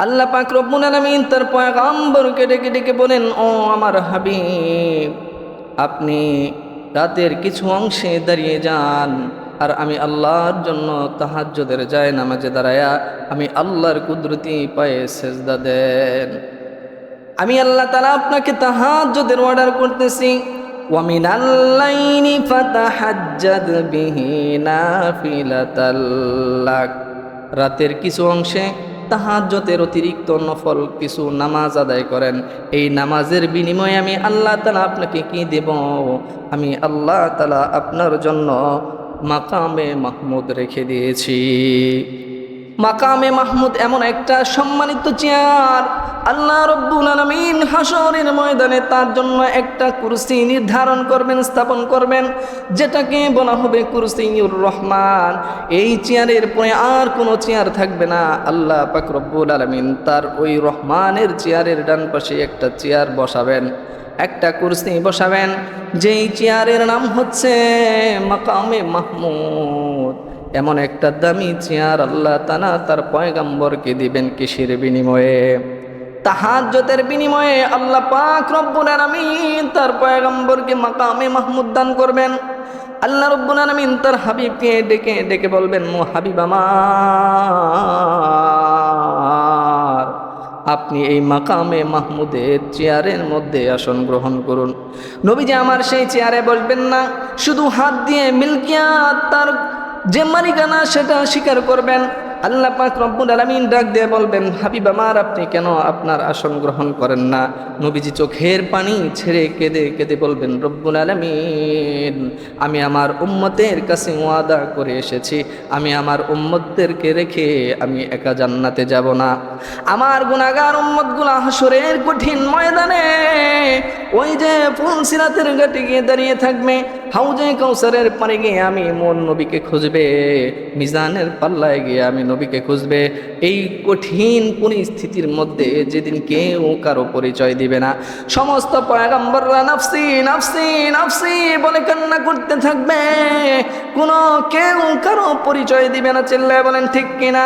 আল্লাহ পাক রব্বুল আলামিন তার পয়গাম্বরকে ডেকে ডেকে বলেন ও আমার হাবিব আপনি রাতের কিছু অংশে দাঁড়িয়ে যান আর আমি আল্লাহর জন্য তাহাজ্জুদের যায় নামাজে দাঁড়ায়া আমি আল্লাহর কুদরতি পায়ে সেজদা দেন আমি আল্লাহ তালা আপনাকে তাহাজ্জুদের অর্ডার করতেছি ومن الليل فتحجد به نافلة لك রাতের কিছু অংশে তাহাজ্জতের অতিরিক্ত নফল কিছু নামাজ আদায় করেন। এই নামাজের বিনিময়ে আমি আল্লাহ তালা আপনাকে কি দেব? আমি আল্লাহ তালা আপনার জন্য মাকামে মাহমুদ রেখে দিয়েছি। মাকামে মাহমুদ এমন একটা সম্মানিত চেয়ার। আল্লাহ রব্বুল আলমিন হাসরের ময়দানে তার জন্য একটা কুরসি নির্ধারণ করবেন, স্থাপন করবেন, যেটাকে বলা হবে কুরসিউর রহমান। এই চেয়ারের পরে আর কোনো চেয়ার থাকবে না। আল্লাহ পাক রব্বুল আলমিন তার ওই রহমানের চেয়ারের ডান পাশে একটা চেয়ার বসাবেন, একটা কুরসি বসাবেন, যেই চেয়ারের নাম হচ্ছে মাকামে মাহমুদ। এমন একটা দামি চেয়ার আল্লাহ তানা তার পয়গাম্বরকে দিবেন কিসের বিনিময়ে? তাহাজ্জতের বিনিময়ে আল্লাহ পাক রব্বুল আলামিন তার পয়গাম্বরকে মাকামে মাহমুদ দান করবেন। আল্লাহ রব্বুল আলামিন তার হাবিবকে ডেকে ডেকে বলবেন মো হাবিব আমার, আপনি এই মাকামে মাহমুদের চেয়ারের মধ্যে আসন গ্রহণ করুন। নবীজি আমার সেই চেয়ারে বসবেন না। শুধু হাত দিয়ে মিল্কিয়া তার যে মালিকানা সেটা স্বীকার করবেন, আল্লাহ পাক রব্বুল আলামিন ডাক দিয়ে বলবেন, হাবিব আমার, আপনি কেন আপনার আসন গ্রহণ করেন না? নবীজি চোখের পানি ছেড়ে কেঁদে কেঁদে বলবেন, রব্বুল আলামিন, আমি আমার উম্মতের কাছে ওয়াদা করে এসেছি। আমি আমার উম্মতদেরকে রেখে আমি একা জান্নাতে যাব না। আমার গুণাগার উম্মতগুলা হাসরের কঠিন ময়দানে ওই যে ফুল সিরাতের ঘাটে গিয়ে দাঁড়িয়ে থাকবে। হাউজে কৌসারের পারে গিয়ে আমি মোর নবীকে খুঁজবে, মিজানের পাল্লায় গিয়ে আমি নবীকে খুঁজবে। এই কঠিন পরিস্থিতির মধ্যে যেদিন কেউ কারও পরিচয় দিবে না। সমস্ত পয়গাম্বররা নাফসি নাফসি নাফসি বলে কান্না করতে থাকবে। কোনো কেউ কারও পরিচয় দিবে না, চিল্লায় বলেন, ঠিক কিনা?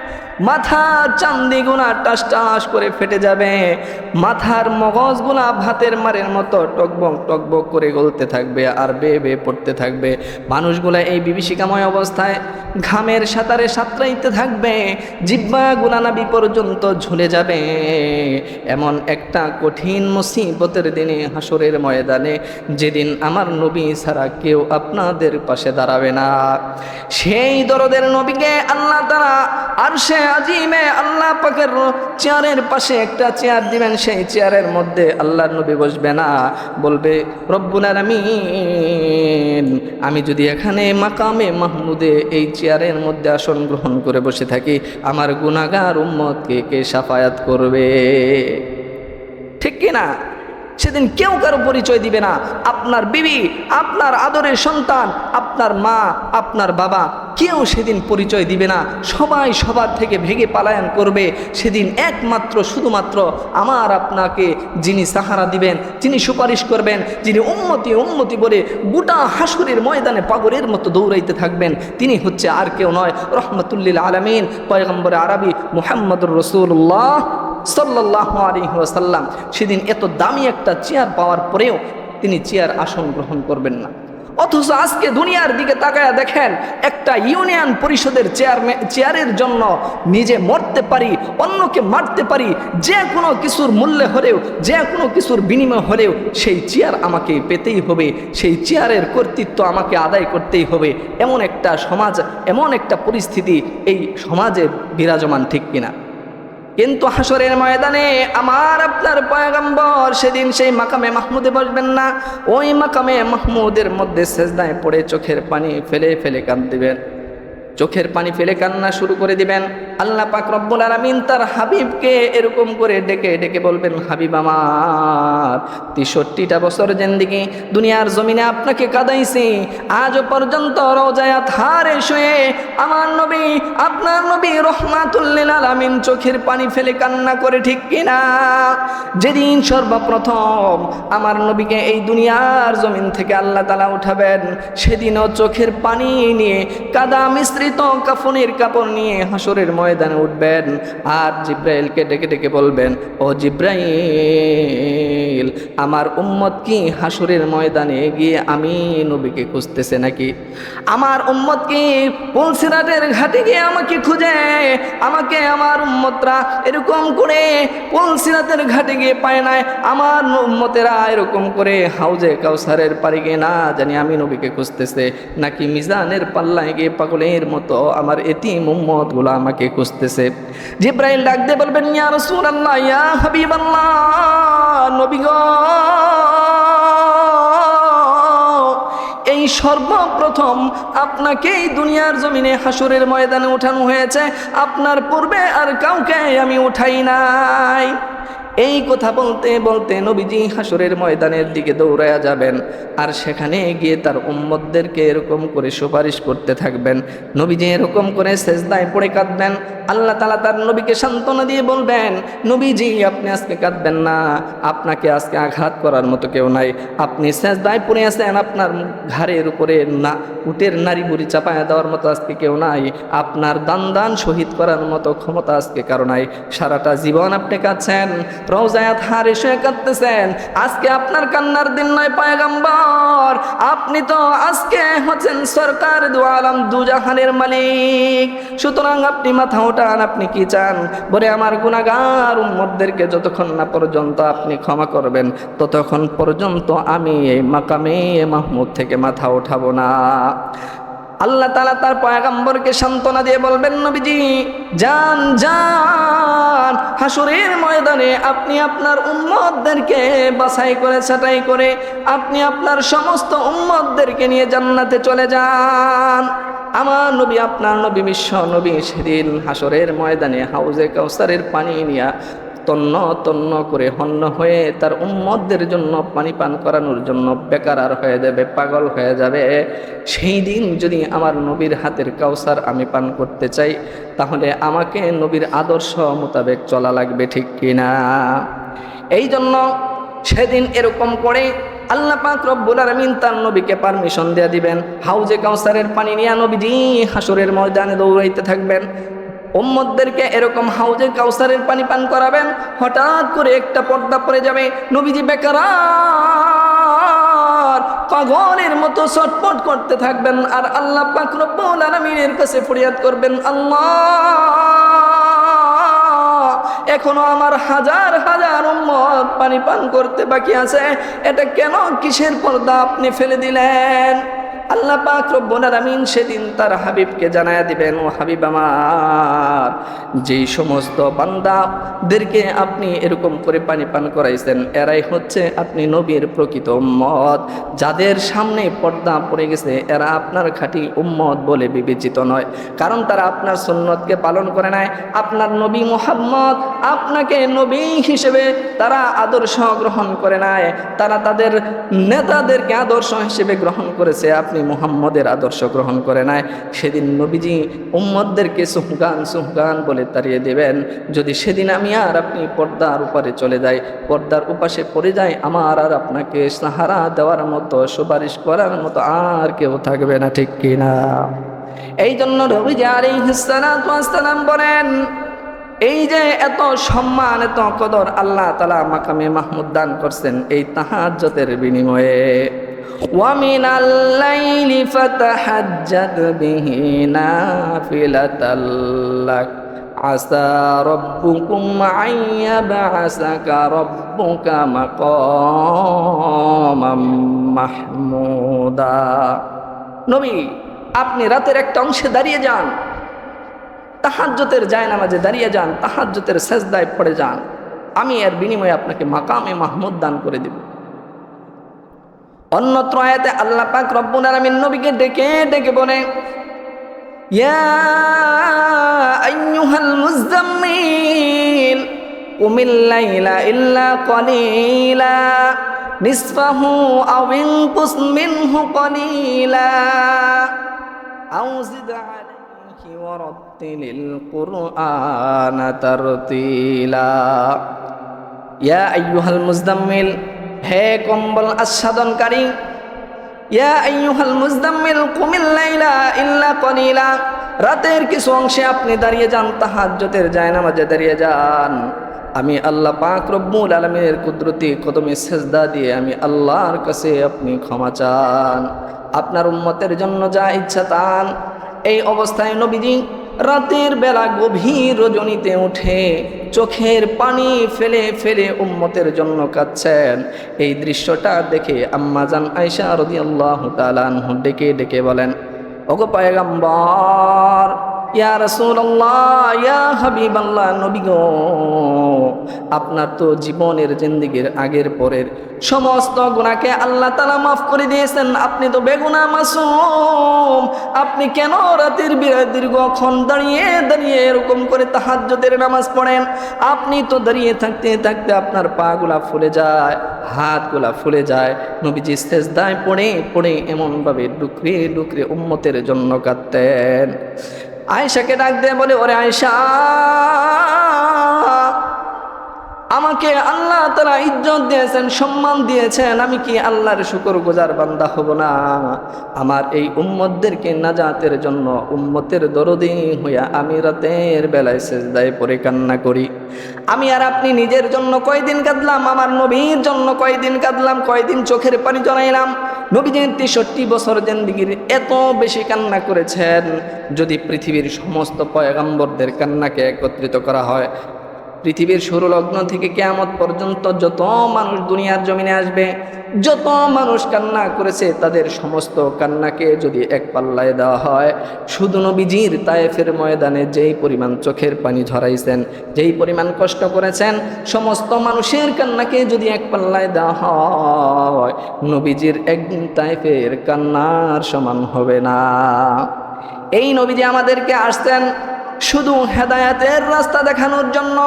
মাথার চান্দিগুলা টাস টাস করে ফেটে যাবে। মাথার মগজ মগজগুলা ভাতের মারের মতো টকবক টকবক করে গলতে থাকবে আর বে বে পড়তে থাকবে। মানুষগুলা এই বিভীষিকাময় অবস্থায় ঘামের সাঁতারে সাঁতরাইতে থাকবে। জিব্বা গুলানাবি পর্যন্ত ঝুলে যাবে। এমন একটা কঠিন মুসিবতের দিনে হাসরের ময়দানে যেদিন আমার নবী ছাড়া কেউ আপনাদের পাশে দাঁড়াবে না। সেই দরদের নবীকে আল্লাহ তারা আর সে আজিমে আল্লাহ পাকের চেয়ারের পাশে একটা চেয়ার দিবেন, সেই চেয়ারের মধ্যে আল্লাহ নবী বসবে না। বলবে, রব্বুল আলামিন, আমি যদি এখানে মাকামে মাহমুদে এই চেয়ারের মধ্যে আসন গ্রহণ করে বসে থাকি, আমার গুনাগার উম্মতকে কে সাফায়াত করবে? ঠিক কিনা? সেদিন কেউ কারও পরিচয় দিবে না। আপনার বিবি, আপনার আদরের সন্তান, আপনার মা, আপনার বাবা কেউ সেদিন পরিচয় দিবে না। সবাই সবার থেকে ভেঙে পালায়ন করবে। সেদিন একমাত্র, শুধুমাত্র আমার আপনাকে যিনি সাহারা দিবেন, যিনি সুপারিশ করবেন, যিনি উন্মতি উন্মতি বলে গোটা হাসুরের ময়দানে পাগরের মতো দৌড়াইতে থাকবেন, তিনি হচ্ছে আর কেউ নয়। রহমতুল্লিল আলমিন, পয়গম্বর আরবি মুহাম্মদুর রসুল্লাহ সাল্লাহ আলী ওয়াসাল্লাম, সেদিন এত দামি একটা চেয়ার পাওয়ার পরেও তিনি চেয়ার আসন গ্রহণ করবেন না। অথচ আজকে দুনিয়ার দিকে তাকায় দেখেন, একটা ইউনিয়ন পরিষদের চেয়ার চেয়ারের জন্য নিজে মরতে পারি, অন্যকে মারতে পারি, যে কোনো কিছুর মূল্যে হলেও, যে কোনো কিছুর বিনিময় হলেও সেই চেয়ার আমাকে পেতেই হবে, সেই চেয়ারের কর্তৃত্ব আমাকে আদায় করতেই হবে। এমন একটা সমাজ, এমন একটা পরিস্থিতি এই সমাজে বিরাজমান ঠিক কিনা? কিন্তু হাসরের ময়দানে আমার আপনার পয়গম্বর সেদিন সেই মাকামে মাহমুদে বসবেন না। ওই মাকামে মাহমুদের মধ্যে সেজদায় পড়ে চোখের পানি ফেলে ফেলে কাঁদ দিবেন চোখের পানি ফেলে কান্না শুরু করে দিবেন। আল্লাহ পাক রব্বুল আলামিন তার হাবিবকে এরকম করে ডেকে ডেকে বলবেন, হাবিব আমার, তেষট্টিটা বছর জেন্দিগি দুনিয়ার জমিনে আপনাকে কাদাইছি। আজ পর্যন্ত রোজায়া থারে শুয়ে আমার নবী, আপনার নবী রহমাতুল্লিল আলামিন চোখের পানি ফেলে কান্না করে ঠিক কিনা? যেদিন সর্বপ্রথম আমার নবীকে এই দুনিয়ার জমিন থেকে আল্লাহ তালা উঠাবেন, সেদিনও চোখের পানি নিয়ে কাদা মিশ্রিত কাফনের কাপড় নিয়ে হাসরের ময়দানে উঠবেন। আর জিব্রাইলকে ডেকে ডেকে বলবেন, ও জিব্রাইল, আমার উম্মত কি হাসরের ময়দানে গিয়ে আমি নবীকে খুঁজতেছে নাকি? আমার উম্মত কি পুলসিরাটের ঘাটে গিয়ে আমাকে খুঁজে? আমাকে আমার উম্মতরা এরকম করে পুলসিরাতের ঘাটে গিয়ে পায় নাই। আমার উম্মতেরা এরকম করে হাউজে কাউসারের পারে গিয়ে না জানি আমি নবীকে খুঁজতেছে নাকি মিজানের পাল্লায় গিয়ে পাগলের মতো আমার এটি উম্মতগুলো আমাকে খুঁজতেছে। জিব্রাইল ডাক দিয়ে বলবেন, ইয়া রাসূলুল্লাহ, ইয়া হাবিবাল্লাহ নবী গো এই সর্বপ্রথম আপনাকেই দুনিয়ার জমিনে হাসুরের ময়দানে উঠানো হয়েছে। আপনার পূর্বে আর কাউকে আমি উঠাই নাই। এই কথা বলতে বলতে নবীজি হাসরের ময়দানের দিকে দৌড়ায়া যাবেন, আর সেখানে গিয়ে তার উম্মতদেরকে এরকম করে সুপারিশ করতে থাকবেন। নবীজি এরকম করে সেজদায় পড়ে কাঁদবেন। আল্লাহ তালা তার নবীকে সান্ত্বনা দিয়ে বলবেন, নবীজি, আপনি আজকে কাঁদবেন না। আপনাকে আজকে আঘাত করার মতো কেউ নাই। আপনি সেজদায় পড়ে আছেন, আপনার ঘাড়ের উপরে না, উটের নারী বুড়ি চাপায় দেওয়ার মতো আজকে কেউ নাই। আপনার দান দান শহীদ করার মতো ক্ষমতা আজকে কারও নাই। সারাটা জীবন আপনি কাঁদছেন। রোজায়াত হারে শুয়ে কাঁদতেছেন। আজকে আপনার কান্নার দিন নয়, পায়গাম্বর। আপনি তো আজকে হচ্ছেন সরকার দু আলম দুজাহানের মালিক। সুতরাং আপনি মাথা ওঠান, আপনি কি চান? বলে আমার গুণাগার উম্মতদেরকে যতক্ষণ না পর্যন্ত আপনি ক্ষমা করবেন, ততক্ষণ পর্যন্ত আমি এই মাকামে মাহমুদ থেকে মাথা ওঠাবো না। আল্লাহ তালা তার পয়াগাম্বরকে সান্ত্বনা দিয়ে বলবেন, নবীজি, যান যান হাসুরের ময়দানে আপনি আপনার উম্মতদেরকে বাছাই করে, ছাটাই করে আপনি আপনার সমস্ত উম্মতদেরকে নিয়ে জান্নাতে চলে যান। আমার নবী, আপনার নবী বিশ্ব নবী সেদিন হাসরের ময়দানে হাউজে কাউসারের পানি নিয়ে তন্ন তন্ন করে হন্য হয়ে তার উম্মতদের জন্য পানি পান করানোর জন্য বেকারার হয়ে যাবে, পাগল হয়ে যাবে। সেই দিন যদি আমার নবীর হাতের কাউসার আমি পান করতে চাই, তাহলে আমাকে নবীর আদর্শ মোতাবেক চলা লাগবে ঠিক কিনা? এই জন্য সেদিন এরকম করে আল্লাহ পাক রব্বুল আলামিন তার নবীকে পারমিশন দেয়া দিবেন। হাউজে কাউসারের পানি নিয়ে নবীজি হাসরের ময়দানে দৌড়াইতে থাকবেন। উম্মতদেরকে এরকম হাউজে কাউসারের পানি পান করাবেন, হঠাৎ করে একটা পর্দা পড়ে যাবে। নবীজি বেকার, পাগলের মতো ছটপট করতে থাকবেন আর আল্লাহ পাক রব্বুল আলামিনের কাছে ফরিয়াদ করবেন, আল্লাহ, এখনও আমার হাজার হাজার উম্মত পানি পান করতে বাকি আছে। এটা কেন কিসের পর্দা আপনি ফেলে দিলেন? আল্লাহ পাক রব্বুল আলামিন সেদিন তার হাবিবকে জানায়া দিবেন, ও হাবিব আমার, যেই সমস্ত বান্দাদেরকে আপনি এরকম করে পানি পান করাইছেন, এরাই হচ্ছে আপনি নবীর প্রকৃত উম্মত। যাদের সামনে পর্দা পড়ে গেছে, এরা আপনার খাঁটি উম্মত বলে বিবেচিত নয়। কারণ তারা আপনার সুন্নতকে পালন করে নাই। আপনার নবী মোহাম্মদ আপনাকে নবী হিসেবে তারা আদর্শ গ্রহণ করে নাই। তারা তাদের নেতাদেরকে আদর্শ হিসেবে গ্রহণ করেছে। আপনি মুহাম্মদের আদর্শ গ্রহণ করে নাই। সেদিন নবীজি উম্মদদেরকে সুহগান সুহগান বলে তাড়িয়ে দেবেন। যদি সেদিন আমি আর আপনি পর্দার উপরে চলে যাই, পর্দার উপাসে পড়ে যাই, আমার আর আপনাকে সাহারা দেওয়ার মতো, সুপারিশ করার মতো আর কেউ থাকবে না, ঠিক কিনা এই জন্য রবিজি আলিহাসালাম বলেন, এই যে এত সম্মান, এত কদর আল্লাহ তালা মাকামে মাহমুদ দান করছেন, এই তাহাজ্জতের বিনিময়ে ومن الليل فتحجد به نافلة لك عسى ربكم أن يبعثك ربك مقاما محمودا নবী আপনি রাতের একটা অংশে দাঁড়িয়ে যান তাহাজ্জতের যায় নামাজে দাঁড়িয়ে যান তাহাজ্জতের সেজদায় পড়ে যান আমি এর বিনিময়ে আপনাকে মাকামে মাহমুদ দান করে দেব অন্যত্র আয়াতে আল্লাহ পাক রব্বুল আলামিন নবীকে ডেকে ডেকে বলে, ইয়া আইয়ুহাল মুজাম্মিল কুমিল লাইলা ইল্লা কলিলা, নিসফাহু আও ইনকুস মিনহু কলিলা। আও জিদ আলাইহি ওয়ারাত্তিলিল কুরআনা তারতিলা। ইয়া আইয়ুহাল মুজাম্মিল হে কম্বল ইল্লা কলিলা, রাতের কিছু অংশে আপনি দাঁড়িয়ে যান, তাহাজ্জুদের জায়নামাজে দাঁড়িয়ে যান। আমি আল্লাহ পাক রব্বুল আলমীর কুদরতি কদমে সেজদা দিয়ে আমি আল্লাহর কাছে আপনি ক্ষমা চান। আপনার উম্মতের জন্য যা ইচ্ছা তান। এই অবস্থায় নবীজি রাতের বেলা গভীর রজনীতে উঠে চোখের পানি ফেলে ফেলে উম্মতের জন্য কাঁদছেন। এই দৃশ্যটা দেখে আম্মাজান আয়সা রদি আল্লাহ তালানহ ডেকে ডেকে বলেন, ওগো পায়গাম্বর, ইয়া আল্লাহ ইয়া হাবিবাল্লাহ, নবী গো আপনার তো জীবনের জিন্দিগির আগের পরের সমস্ত গুনাহকে আল্লাহ তালা মাফ করে দিয়েছেন। আপনি তো বেগুনা মাসুম। আপনি কেন রাতের বিরাট দীর্ঘক্ষণ দাঁড়িয়ে দাঁড়িয়ে এরকম করে তাহাজ্জুদের নামাজ পড়েন? আপনি তো দাঁড়িয়ে থাকতে থাকতে আপনার পাগুলা ফুলে যায়, হাতগুলা ফুলে যায়। নবীজি দায় পড়ে পড়ে এমনভাবে ডুকরে ডুকরে উম্মতের জন্য কাঁদতেন। আয়সাকে ডাক দিয়ে বলে, ওরে আয়সা আমাকে আল্লাহ তারা ইজ্জত দিয়েছেন, সম্মান দিয়েছেন, আমি কি আল্লাহর শুকর গুজার বান্দা হব না? আমার এই উম্মতদেরকে নাজাতের জন্য উম্মতের দরদি হইয়া আমি রাতের বেলায় সেজদায় পরে কান্না করি। আমি আর আপনি নিজের জন্য কয়দিন কাঁদলাম, আমার নবীর জন্য কয়দিন কাঁদলাম, কয়দিন চোখের পানি জড়াইলাম। নবীজি তেষট্টি বছর জেন্দিগির এত বেশি কান্না করেছেন, যদি পৃথিবীর সমস্ত পয়গাম্বরদের কান্নাকে একত্রিত করা হয় পৃথিবীর শুরু লগ্ন থেকে কেয়ামত পর্যন্ত যত মানুষ দুনিয়ার জমিনে আসবে, যত মানুষ কান্না করেছে, তাদের সমস্ত কান্নাকে যদি এক পাল্লায় দেওয়া হয়, শুধু নবীজির তায়েফের ময়দানে যেই পরিমাণ চোখের পানি ঝরাইছেন, যেই পরিমাণ কষ্ট করেছেন, সমস্ত মানুষের কান্নাকে যদি এক পাল্লায় দেওয়া হয়, নবীজির একদিন তায়েফের কান্নার সমান হবে না। এই নবীজি আমাদেরকে আসতেন শুধু হেদায়াতের রাস্তা দেখানোর জন্য,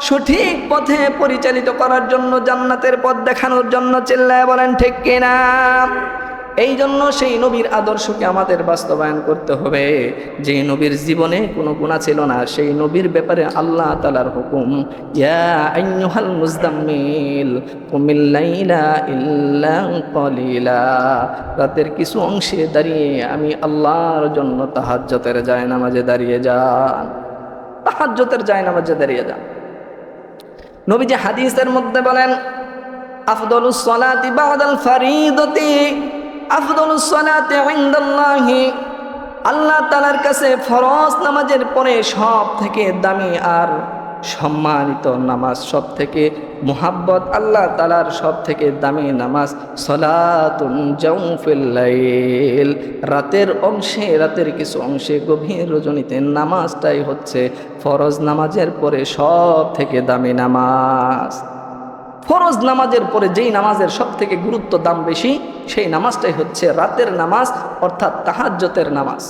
সঠিক পথে পরিচালিত করার জন্য, জান্নাতের পথ দেখানোর জন্য চিল্লায় বলেন, ঠিক কিনা? এই জন্য সেই নবীর আদর্শকে আমাদের বাস্তবায়ন করতে হবে। যে নবীর জীবনে কোনো গুণা ছিল না, সেই নবীর ব্যাপারে আল্লাহ তালার হুকুম মুজদাম্মিল কুমিল লাইলা ইল্লা কলিলা রাতের কিছু অংশে দাঁড়িয়ে আমি আল্লাহর জন্য তাহাজ্জতের যায় নামাজে দাঁড়িয়ে যান। তাহাজ্জতের যায় নামাজে দাঁড়িয়ে যান। নবীজি হাদিসের মধ্যে বলেন, আফদলুস সালাতি বাদাল ফারিদতি। আফদলুস সালাতি ইনদাল্লাহি, আল্লাহ তালার কাছে ফরজ নামাজের পরে সব থেকে দামি আর সম্মানিত নামাজ সব থেকে মোহাব্বত আল্লাহ তালার সব থেকে দামি নামাজ সলাতুন রাতের অংশে, রাতের কিছু অংশে গভীর রজনীতে নামাজটাই হচ্ছে ফরজ নামাজের পরে সব থেকে দামি নামাজ। ফরজ নামাজের পরে যেই নামাজের সব থেকে গুরুত্ব দাম বেশি সেই নামাজটাই হচ্ছে রাতের নামাজ অর্থাৎ তাহাজ্যতের নামাজ।